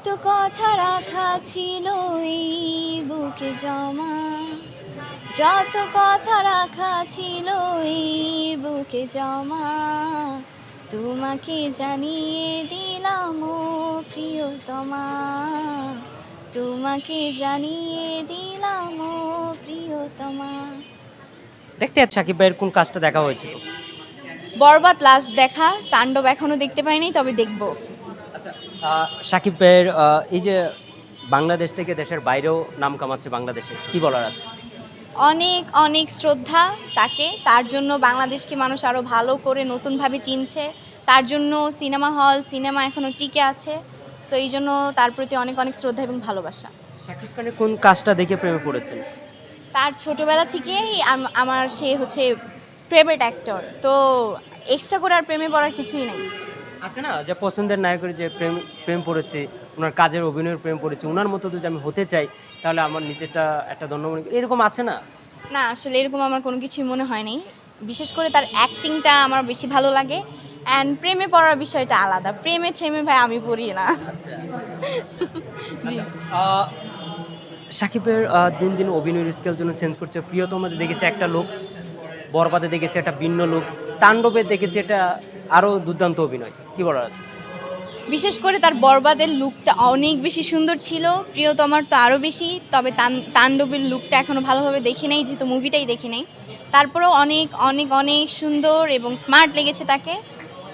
যত কথা রাখা ছিল এই বুকে জমা। যত কথা রাখা ছিল এই বুকে জমা। তোমাকে জানিয়ে দিলাম ও প্রিয়তমা। তোমাকে জানিয়ে দিলাম ও প্রিয়তমা। দেখতে সাকিব ভাইয়ের কোন কাজটা দেখা হয়েছিল? বরবাদ লাস্ট দেখা তাণ্ডব এখনও দেখতে পাইনি তবে দেখব। আহ, সাকিব ভাইয়ের এই যে বাংলাদেশ থেকে দেশের বাইরেও নাম কামাচ্ছে বাংলাদেশে কি বলার আছে? অনেক অনেক শ্রদ্ধা তাকে তার জন্য বাংলাদেশকে মানুষ আরও ভালো করে নতুনভাবে চিনছে তার জন্য সিনেমা হল সিনেমা এখনও টিকে আছে সো এই জন্য তার প্রতি অনেক অনেক শ্রদ্ধা এবং ভালোবাসা। সাকিব খানের কোন কাজটা দেখে প্রেমে পড়েছেন? তার ছোটোবেলা থেকেই আমার সে হচ্ছে ফেভারিট অ্যাক্টর তো এক্সট্রা করে আর প্রেমে পড়ার কিছুই নেই। আছে না যে পছন্দের নায়কের যে প্রেম প্রেম পড়েছে ওনার কাজের অভিনয়ের প্রেম পড়েছে ওনার মতো যদি আমি হতে চাই তাহলে আমার নিজেরটা একটা দণ্ড এরকম আছে না? না আসলে এরকম আমার কোনো কিছুই মনে হয়নি বিশেষ করে তার অ্যাক্টিংটা আমার বেশি ভালো লাগে অ্যান্ড প্রেমে পড়ার বিষয়টা আলাদা। প্রেমে ঠেমে ভাই আমি পড়ি না। জি। সাকিবের দিন দিন অভিনয়ের স্কেল জন্য চেঞ্জ করছে প্রিয়তমাতে দেখেছে একটা লোক বরবাদে দেখেছে একটা ভিন্ন লোক তাণ্ডবে দেখেছে এটা আরও দুর্দান্ত অভিনয়। কি বলার আছে? বিশেষ করে তার বরবাদের লুকটা অনেক বেশি সুন্দর ছিল। প্রিয়তমার তো আরও বেশি তবে তান- তাণ্ডবের লুকটা এখনও ভালোভাবে দেখি নেই যেহেতু মুভিটাই দেখি নেই। তারপরেও অনেক অনেক অনেক সুন্দর এবং স্মার্ট লেগেছে তাকে।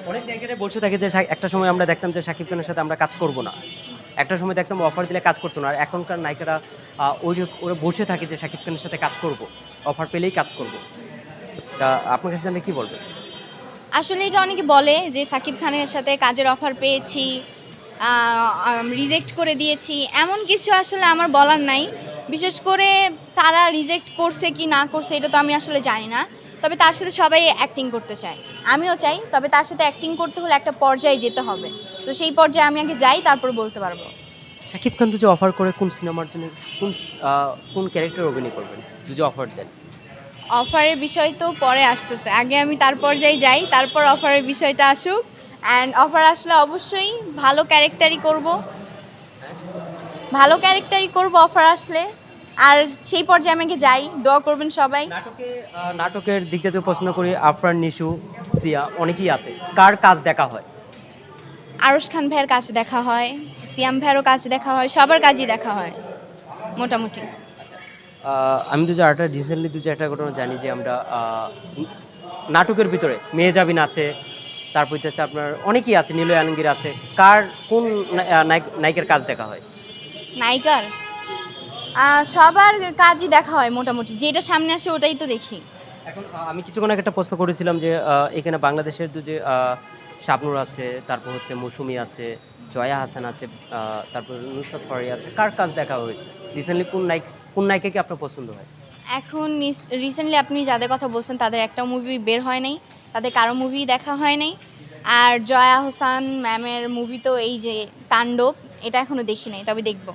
অনেক জায়গায় বসে থাকে যে একটা সময় আমরা দেখতাম যে সাকিব খানের সাথে আমরা কাজ করব না। একটা সময় দেখতাম অফার দিলে কাজ করতো না। আর এখনকার নায়িকারা ওই যে ওরা বসে থাকে যে সাকিব খানের সাথে কাজ করব। অফার পেলেই কাজ করব। তা আপনার কাছে জানলে কী বলবেন? আসলে এটা অনেকে বলে যে সাকিব খানের সাথে কাজের অফার পেয়েছি রিজেক্ট করে দিয়েছি, এমন কিছু আসলে আমার বলার নাই। বিশেষ করে তারা রিজেক্ট করছে কি না করছে, এটা তো আমি আসলে জানি না। তবে তার সাথে সবাই অ্যাক্টিং করতে চায়। আমিও চাই, তবে তার সাথে অ্যাক্টিং করতে হলে একটা পর্যায়ে যেতে হবে। তো সেই পর্যায়ে আমি আগে যাই, তারপর বলতে পারব। সাকিব খান যদি অফার করে কোন সিনেমার জন্য, কোন কোন ক্যারেক্টার অভিনয় করবেন? যদি অফার দেন। অফারের বিষয় তো পরে আসতেছে। আগে আমি তার পর্যায়ে যাই তারপর অফারের বিষয়টা আসুক। অ্যান্ড অফার আসলে অবশ্যই ভালো ক্যারেক্টারই করব। ভালো ক্যারেক্টারই করব অফার আসলে। আর সেই পর্যায়ে আমি আগে যাই দোয়া করবেন সবাই। নাটকে নাটকের দিক থেকে প্রশ্ন করি আফরান নিশু সিয়া অনেকেই আছে। কার কাজ দেখা হয়? আরশ খান ভাইয়ের কাজ দেখা হয় সিয়াম ভাইয়েরও কাজ দেখা হয় সবার কাজই দেখা হয় মোটামুটি। আমি দু একটা রিসেন্টলি দু একটা ঘটনা জানি যে আমরা নাটকের ভিতরে মেয়ে যাবিন আছে তারপর হচ্ছে আপনার অনেকেই আছে নীল আলমগীর আছে। কার কোন নায়িকার কাজ দেখা হয়? নায়িকার? সবার কাজই দেখা হয় মোটামুটি যেটা সামনে আসে ওটাই তো দেখি। এখন আমি কিছুক্ষণ আগে একটা প্রশ্ন করেছিলাম যে এখানে বাংলাদেশের দু যে শাবনুর আছে তারপর হচ্ছে মৌসুমি আছে জয়া হাসান আছে তারপর নুসরাত ফারি আছে কার কাজ দেখা হয়েছে? রিসেন্টলি কোন নায়ক কোন নায়িকাকে আপনার পছন্দ হয়? এখন রিসেন্টলি আপনি যাদের কথা বলছেন তাদের একটা মুভি বের হয় নাই। তাদের কারও মুভি দেখা হয় নাই। আর জয়া হোসান ম্যামের মুভি তো এই যে তাণ্ডব এটা এখনও দেখি নাই তবে দেখব।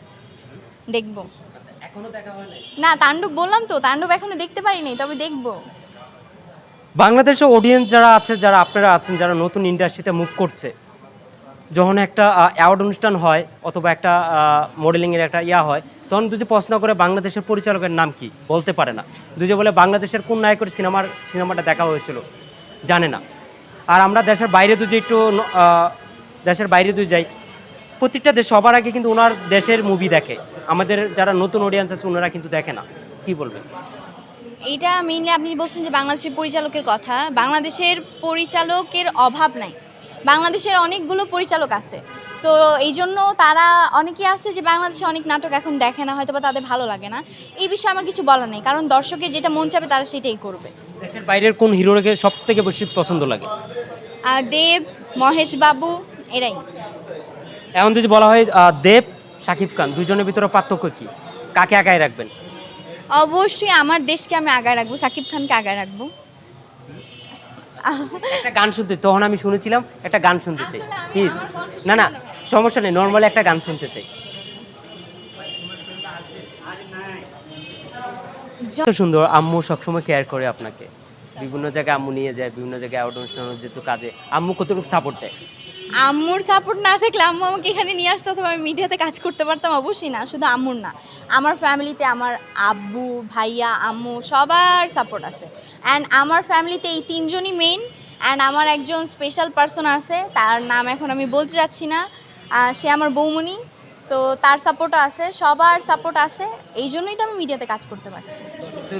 দেখব। আচ্ছা এখনও দেখা নাই? না তাণ্ডব বললাম তো তাণ্ডব এখনও দেখতে পারি নাই তবে দেখব। বাংলাদেশের অডিয়েন্স যারা আছে যারা আপনারা আছেন যারা নতুন ইন্ডাস্ট্রিতে মুভ করছে যখন একটা অ্যাওয়ার্ড অনুষ্ঠান হয় অথবা একটা মডেলিংয়ের একটা ইয়া হয়, তখন দুজি প্রশ্ন করে বাংলাদেশের পরিচালকের নাম কি? বলতে পারে না। দুজে বলে, বাংলাদেশের কোন নায়কের সিনেমার, সিনেমাটা দেখা হয়েছিল? জানে না। আর আমরা দেশের বাইরে দুজি একটু দেশের বাইরে দুই যাই, প্রত্যেকটা দেশ সবার আগে কিন্তু ওনার দেশের মুভি দেখে। আমাদের যারা নতুন অডিয়েন্স আছে, ওনারা কিন্তু দেখে না। কি বলবেন? এইটা মেইনলি আপনি বলছেন যে বাংলাদেশের পরিচালকের কথা। বাংলাদেশের পরিচালকের অভাব নাই। বাংলাদেশের অনেকগুলো পরিচালক আছে। সো এই জন্য তারা অনেকেই আছে যে বাংলাদেশে অনেক নাটক এখন দেখে না হয়তো বা তাদের ভালো লাগে না। এই বিষয়ে আমার কিছু বলা নেই কারণ দর্শকের যেটা মন চাবে তারা সেটাই করবে। দেশের বাইরের কোন হিরোকে সব থেকে বেশি পছন্দ লাগে? দেব মহেশ বাবু এরাই। এমন যদি বলা হয় দেব শাকিব খান দুজনের ভিতরে পার্থক্য কি? কাকে আগায় রাখবেন? অবশ্যই আমার দেশকে আমি আগায় রাখব সাকিব খানকে আগায় রাখব। একটা গান শুনতে তখন আমি শুনেছিলাম একটা গান শুনতে চাই। প্লিজ না না সমস্যা নেই নর্মালি একটা গান শুনতে চাই। সুন্দর আম্মু সবসময় কেয়ার করে আপনাকে। বিভিন্ন জায়গায় আম্মু নিয়ে যায় বিভিন্ন জায়গায় আউট অনুষ্ঠান যেহেতু কাজে। আম্মু কতটুকু সাপোর্ট দেয়? আম্মুর সাপোর্ট না থাকলে আম্মু আমাকে এখানে নিয়ে আসতো অথবা আমি মিডিয়াতে কাজ করতে পারতাম অবশ্যই না শুধু আম্মুর না। আমার ফ্যামিলিতে আমার আব্বু ভাইয়া আম্মু সবার সাপোর্ট আছে। অ্যান্ড আমার ফ্যামিলিতে এই তিনজনই মেইন অ্যান্ড আমার একজন স্পেশাল পার্সন আছে তার নাম এখন আমি বলতে যাচ্ছি না। সে আমার বৌমনি সো তার সাপোর্টও আছে সবার সাপোর্ট আছে এই জন্যই তো আমি মিডিয়াতে কাজ করতে পারছি।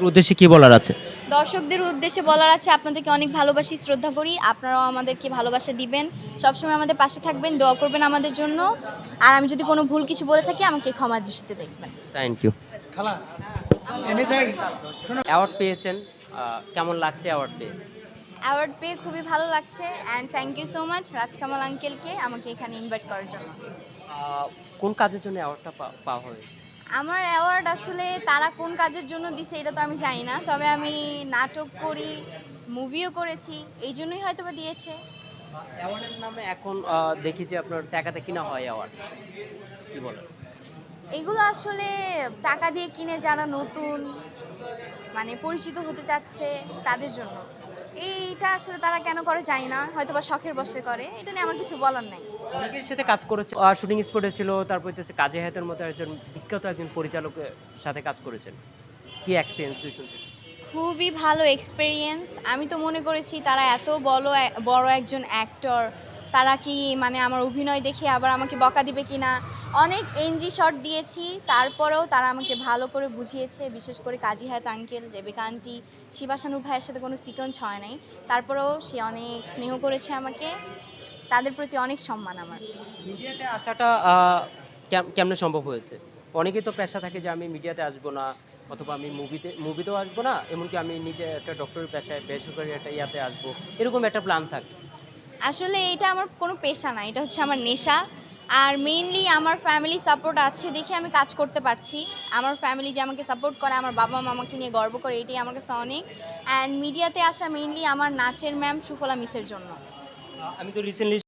উদ্দেশ্যে কি বলার আছে? দর্শকদের উদ্দেশ্যে বলার আছে আপনাদেরকে অনেক ভালোবাসি শ্রদ্ধা করি আপনারাও আমাদেরকে ভালোবাসা দিবেন। সবসময় আমাদের পাশে থাকবেন দোয়া করবেন আমাদের জন্য। আর আমি যদি কোনো ভুল কিছু বলে থাকি আমাকে ক্ষমা দৃষ্টিতে দেখবেন। থ্যাংক ইউ অ্যাওয়ার্ড পেয়েছেন কেমন লাগছে অ্যাওয়ার্ড পেয়ে? অ্যাওয়ার্ড পেয়ে খুবই ভালো লাগছে and thank you so much Rajkamal আঙ্কেলকে আমাকে এখানে ইনভাইট করার জন্য। কোন কাজের জন্য অ্যাওয়ার্ডটা পাওয়া হয়েছে? আমার অ্যাওয়ার্ড আসলে তারা কোন কাজের জন্য দিছে এটা তো আমি জানি না। তবে আমি নাটক করি মুভিও করেছি এই জন্যই হয়তো বা দিয়েছে। অ্যাওয়ার্ডের নামে এখন দেখি যে আপনার টাকাতে কিনা হয় অ্যাওয়ার্ড কি বলেন? এগুলো আসলে টাকা দিয়ে কিনে যারা নতুন মানে পরিচিত হতে চাচ্ছে তাদের জন্য। এইটা আসলে তারা কেন করে জানি না হয়তো বা শখের বসে করে এটা নিয়ে আমার কিছু বলার নাই। অনেকের সাথে কাজ করেছে। শুটিং স্পটে ছিল, তারপর হচ্ছে কাজী হায়াতের মতো একজন বিখ্যাত একজন পরিচালকের সাথে কাজ করেছেন। কি এক্সপিরিয়েন্স দুই শুনতে? খুবই ভালো এক্সপেরিয়েন্স আমি তো মনে করেছি তারা এত বড় বড় একজন অ্যাক্টর তারা কি মানে আমার অভিনয় দেখে আবার আমাকে বকা দিবে কি না অনেক এনজি শট দিয়েছি, তারপরেও তারা আমাকে ভালো করে বুঝিয়েছে, বিশেষ করে কাজী হায়াত আঙ্কেল রেবেকা আন্টি শিবাসানু ভাইয়ের সাথে কোনো সিকোয়েন্স হয় নাই। তারপরেও সে অনেক স্নেহ করেছে আমাকে। তাদের প্রতি অনেক সম্মান আমার। মিডিয়াতে আসাটা কেমনে সম্ভব হয়েছে? অনেকেই তো পেশা থাকে যে আমি মিডিয়াতে আসব না অথবা আমি মুভিতে মুভিতেও আসব না এমনকি আমি নিজে একটা ডক্টরের পেশায় বেসরকারি একটা ইয়াতে আসব এরকম একটা প্ল্যান থাকে। আসলে এটা আমার কোনো পেশা না এটা হচ্ছে আমার নেশা। আর মেইনলি আমার ফ্যামিলি সাপোর্ট আছে দেখে আমি কাজ করতে পারছি। আমার ফ্যামিলি যে আমাকে সাপোর্ট করে আমার বাবা মামাকে নিয়ে গর্ব করে এটাই আমার কাছে অনেক। অ্যান্ড মিডিয়াতে আসা মেইনলি আমার নাচের ম্যাম সুফলা মিসের জন্য। আমি তো রিসেন্টলি